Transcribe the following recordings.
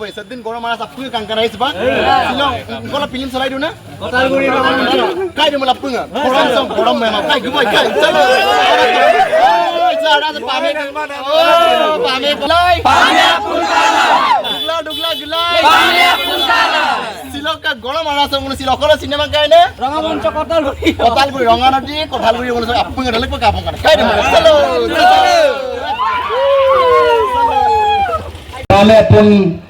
পৰি সেদিন গৰম মাৰা আপুনি কাংকান আহিছে গলা ফিল্ম চলাই দিওঁ কাই দিম লাপুঙ গৰম চম গৰম মেমা কাই গিবই কাই চলো। Sarah pamit Oh, pamit Gulay Pamit Pulkala Dugla dugla gulay Pamit Pulkala Silok ka গরম মারা আছে মনে সিলক সিনেমা কাই না? কতালগুড়ি কতালগুড়ি রঙানদী কঠালগুড়ি মনে আপুঙ রেলে কো কাপং কানে। কাই দিম চলো। তাহলে আপনি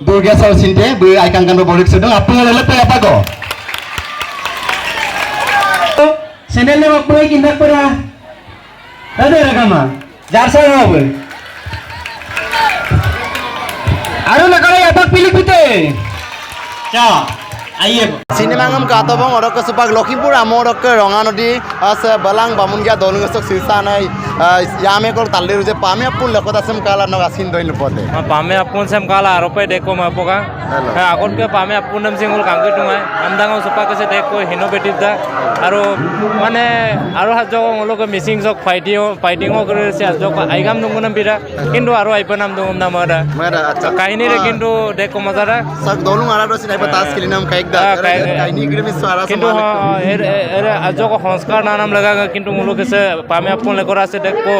Durga Sal Sinte, bu ikan kan berbolik apa nggak lelet apa go? Senilai apa boleh kita pura? Ada raga ma? Jarsa mau bu? Nakal ya, apa pilih putih? Cao. Channel name আপনাই কিনা করা দাদা রাখামা যার সার হবে আরও না করে এবার পিলিক পিতে চা আইয়ে। Cinema ngam ka to bang orok supak Lakhimpur আমরক রঙা নদী আছে বালাং বামুনগিয়া দলুংসক সিসা নাই ইয়ামে কল তাল্লির যে পামে আপুন লেখত আছেম কালা নগ পদে Ma pame apun sem kala arope deko ma poka. Hello. Ha akon ke pame apun nam singul kangke tungai. Amdang supa ke se deko hino betif মানে আৰু জগ লোক মিচিং জগ ফাইটিং ফাইটিং করে সে হাত জগ আইগাম দঙ্গ নাম বিরা কিন্তু আৰু আইপ নাম দঙ্গ নাম আচ্ছা। কাহিনীরে কিন্তু দেখো মজারা সক দলুং আরা রসি নাইবা তাস কিলিনাম কাইক কিন্তু আজক সংস্কাৰ নাম লগা কিন্তু মুলুক পামে আপোন লেকৰ আছে দেখো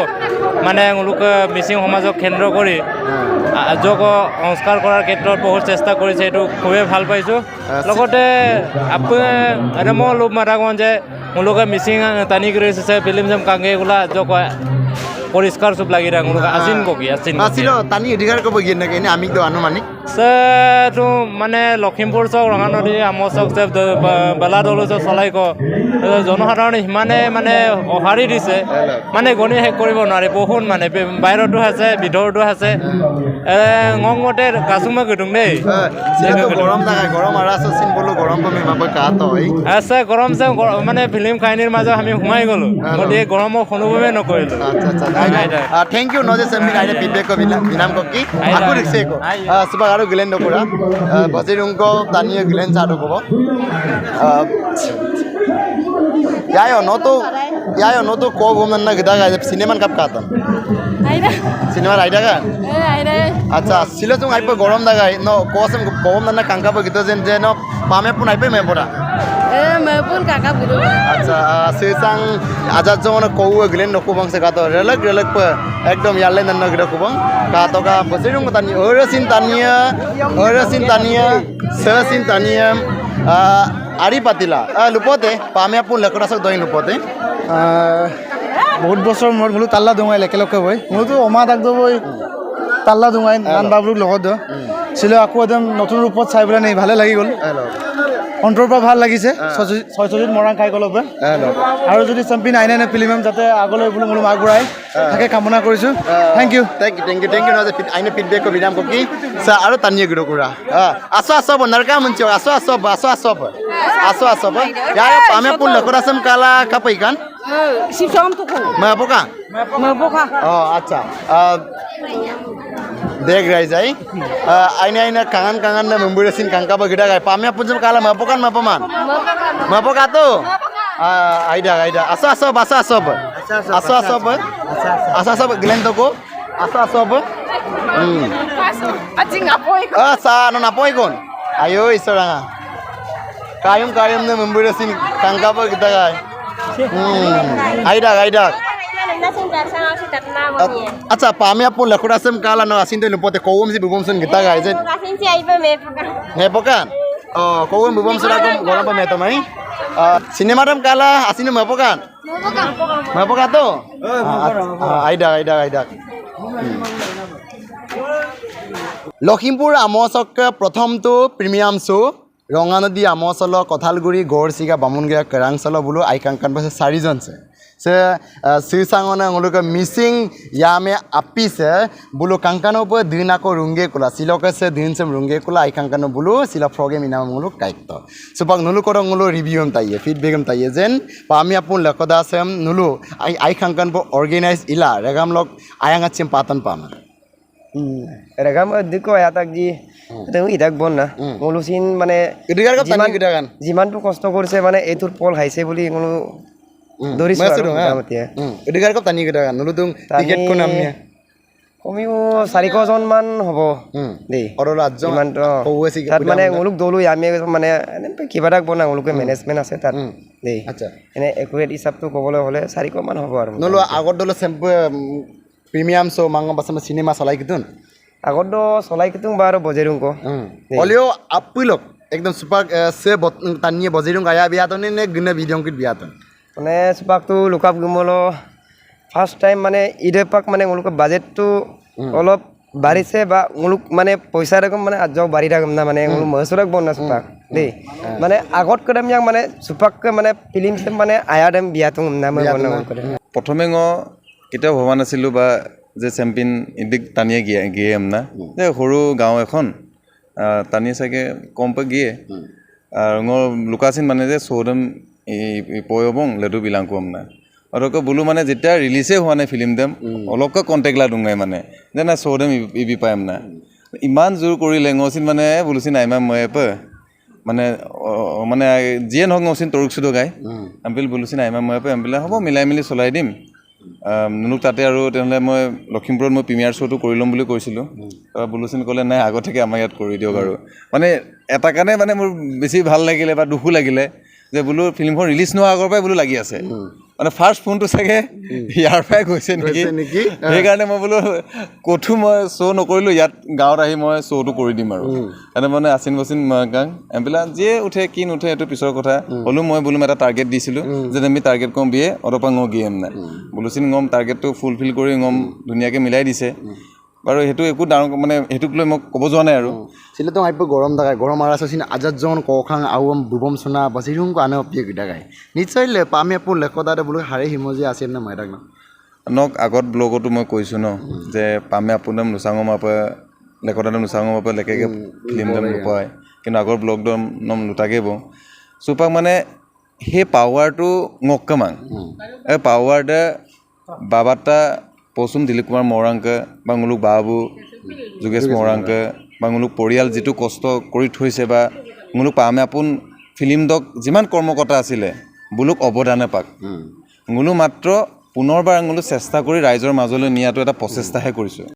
মানে মুলুক মিচিং সমাজক কেন্দ্ৰ কৰি আজক সংস্কাৰ কৰাৰ ক্ষেত্ৰত বহুত চেষ্টা কৰিছে এইটো খুবেই ভালো পাইছোঁ লগতে আপুনি মই লোভ মাথাকওঁ যে মুলুকে মিচিং টানি কৰি আছে ফিল্ম চেম কাংগে এইগুলা আজক পৰিষ্কাৰ চুপ লাগি থাকে আচিন কবি আছিল তানি অধিকাৰ কব গিয়ে নাকি এনে আমি তো আনুমানিক সেটো মানে লখিমপুৰ চক ৰঙা নদী আমৰ চক যে দ- বেলা দলো চক চলাই ক। জনসাধাৰণে সিমানে মানে সঁহাৰি দিছে। মানে গণি শেষ কৰিব নোৱাৰে বহুত মানে। বাহিৰতো আছে ভিতৰতো আছে। gedung কমি মাবই কা তো এই। আছে গৰম মানে ফিল্ম কাহিনীৰ মাজত আমি সোমাই গ'লো। গতিকে গৰমক অনুভৱে নকৰিলোঁ। আচ্ছা আচ্ছা থ্যাংক ইউ নজে সেমি আইডে ফিডব্যাক কো বিনাম বিনাম কো? কি আকু রিক্সে কো Aida. সুবা আরও গিলেন নকরা। বজিরুং কো তানিয়ে গিলেন চাডো কো ইয়ায়ো নতো ইয়ায়ো নতো কো গোমন না গদা গায় সিনেমান কাপ কাতাম. সিনেমার আইডা গা Eh, আচ্ছা সিলো তুম আইপ গরম দাগাই ন কসম গরম না কাঙ্কা পে গিতো যেন যে ন পামে পুন আইপ মে পড়া Eh, maupun kakak biru. আচ্ছা সেসাং আজাদ যখন কৌ গেলেন নকুবং সে কাতো রেলক রেলক একদম ইয়ালে নন্ন গিরা কুবং কাতো কা বসিরুং তানি ওরসিন তানিয়া তানিয়া সসিন তানিয়া আরি পাতিলা। লুপতে পামিয়া পুন লেকৰা সক দই লুপতে। বহুত বছৰ মূৰত বোলো তাল্লা ডুঙাইল একেলগে হৈ মোৰতো অমা তাক দবই তাল্লা ডুঙাই নান বাবলুক লগত চিলো আকৌ একদম নতুন ৰূপত চাই পেলাই নেই ভালে লাগি গ'ল। অন্তৰৰ পৰা ভালো লাগিছে। ছয়চজিত মৰাং খাই পৰা আৰু যদি চেম্পিয়ন আইনে নে ফিল্ম যাতে আগলৈ বোলো মোলো আগবঢ়াই তাকে কামনা কৰিছোঁ। Thank you thank you thank you thank you আইনে ফিডব্যাক কো বিনাম কো কি সা আৰু তানিয়ে গিরো কুৰা আসো আসো বনারকা মঞ্চ আসো আসো আসো আসো আসো আসো ইয়া পামে পুন লেকৰা সম কালা কাপাই কান som tu ku. মাপকা Mabuka. ও আচ্ছা Dek guys ay, ini ini kangen kangen nih membudesin kangka begida guys. Pamnya pun cuma kalah mapokan mapoman. Mapokan. Mapokan tuh. Ah, mapokan. Aida aida. Asa asa basa asa ber. Asa asa ber. Asa asa ber. Glen toko. Asa asa ber. Hmm. Aji ngapoi kon. Asa ah, anu ngapoi kon. Ayo istirahat. Kayum kayum nih membudesin kangka begida guys. Hmm. Aida aida. আচ্ছা পামে আপন লেখুরা same কালা ন আসিন তৈল পতে কৌম C বুবম সন গিতা গাই যে হে পকান ও কৌম বুবম সরা কম গরম পা মেতো মাই cinema টাম কালা আসিন মে পকান মে পকা তো আইডা আইডা আইডা লখিমপুৰ আমচক প্ৰথমটো প্ৰিমিয়াম শ্ব' ৰঙানদী আমচল কঁঠালগুৰি গড়চিগা বামুণগীয়া কেৰাংচল বোলো আইকাংকান পাইছে চাৰিজন আছে sisangona nguluka missing yame apise bulu kankano po dina ko runge kula siloka se din sem runge kula ai kankano bulu sila froge mina ngulu kaikto supak nulu korong ngulu review em taiye feedback em taiye jen pami apun lakoda sem nulu ai ai kankan po organize ila regam lok ayang achim patan pama Regam diko ya tak ji তেওঁ ইটাক বন না মৌলুচিন মানে যিমান-. যিমানটো কষ্ট কৰিছে মানে এইটোৰ ফল খাইছে বুলি কোনো tani nulu namnya কমেও চাৰিশজন মান হ'ব Hmm. দেই ইমানটো তাত মানে. ওলোক দলো আমি মানে কিবা এটা বনাওঁ ওলোকে মেনেজমেণ্ট আছে তাত দেই আচ্ছা এনে একুৰেট হিচাপটো ক'বলৈ হ'লে চাৰিশ মান হ'ব আৰু নলো আগত দলো sempu premium so mangga basama cinema salai kitun আগত চলাই কিতুং বা আৰু বজেৰুং ক apilok ekdom super se bot tanya bozirung kaya biaton ne guna video kit biaton মানে চুপাকটো লুকাপ গুমল ফাৰ্ষ্ট টাইম মানে ঈদে পাক মানে ওলোকৰ বাজেটটো অলপ বাঢ়িছে বা ওলোক মানে পইচা ৰকম মানে আজ বাঢ়ি থাকম না মানে ওলোক মহেশ্বৰক বন না চুপাক দেই। মানে আগত কদম ইয়াক মানে চুপাককে মানে ফিল্ম চিম মানে আয়া টাইম বিয়াটো না মই কৰে প্ৰথমে মই কেতিয়াও ভবা নাছিলোঁ বা যে চেম্পিয়ন ইণ্ডিক টানিয়ে গিয়ে গিয়ে না। যে সৰু গাঁও এখন টানিয়ে চাগে কমকৈ গিয়ে। আৰু লুকাচিন মানে যে চৌদম পয়বং লেডু বিলাংকু না অতকৈ বোলো মানে যেতিয়া ৰিলিজেই হোৱা নাই ফিল্ম দেম অলপকৈ কণ্টেক্টলা ডুঙাই মানে যে না চৌদম ইবি পাইম না ইমান জোৰ কৰিলে ngচিন মানে বোলোচিন আইমা মই পে মানে মানে যিয়ে নহওক ngচিন তৰুক চুদো গাই আম্পিল বোলোচিন আইমা মই পে আম্পিলে হ'ব মিলাই মেলি চলাই দিম নুনুক তাতে আৰু তেনেহ'লে মই লখিমপুৰত মই প্ৰিমিয়াৰ শ্ব'টো কৰি ল'ম বুলি কৈছিলোঁ তাৰপৰা বুলুচিন ক'লে নাই আগতীয়াকৈ আমাৰ ইয়াত কৰি দিয়ক আৰু মানে এটা কাৰণে মানে মোৰ বেছি ভালো লাগিলে বা দুখো লাগিলে যে বোলো ফিল্মখন ৰিলিজ নোহোৱাৰ আগৰ পৰাই বোলো লাগি আছে। মানে ফাৰ্ষ্ট ফোনটো চাগে ইয়াৰ পৰাই গৈছে নেকি? সেইকাৰণে মই বোলো ক'তো মই শ্ব' নকৰিলোঁ ইয়াত গাঁৱত আহি মই শ্ব'টো কৰি দিম আৰু। সেইকাৰণে মানে আচিন বচিন গাং এম্পিলা যিয়ে উঠে কি নুঠে এইটো পিছৰ কথা। হ'লেও মই বোলো এটা টাৰ্গেট দিছিলোঁ যে আমি টাৰ্গেট কম বিয়ে অতপা ঙ গিয়েম নাই বোলোচিন গম টাৰ্গেটটো ফুলফিল কৰি গম ধুনীয়াকৈ মিলাই দিছে। বাৰু সেইটো একো ডাঙৰ মানে সেইটোক লৈ মই ক'ব যোৱা নাই আৰু gorom dagai gorom ara sin ajat jon kokhang awam bubom sona basirung ko ane opie gidagai nichoi le pami apun le kodare bulu hare himoji asin na mairak na নক আগত ব্লগতো মই কৈছোঁ ন যে পামে আপোনাৰ নোচাঙৰ মাপে লেকতাতে নোচাঙৰ মাপে লেকেকে ফিল্ম দম নোপোৱাই কিন্তু আগৰ ব্লগ দম নম লোটাকে বওঁ চুপাক মানে সেই পাৱাৰটো ngককে মাং এই পাৱাৰতে বাবাটা পচুম দিলীপ কুমাৰ মৰাংক বা মোলোক বাবু যোগেশ মৰাংক বা মোলোক পৰিয়াল যিটো কষ্ট কৰি থৈছে বা মোলোক পামে আপোন ফিল্ম দক যিমান কৰ্মকৰ্তা আছিলে বোলোক অৱদানে পাক। ঙুলো মাত্ৰ পুনৰবাৰ ঙুলো চেষ্টা কৰি ৰাইজৰ মাজলৈ নিয়াটো এটা প্ৰচেষ্টাহে কৰিছোঁ।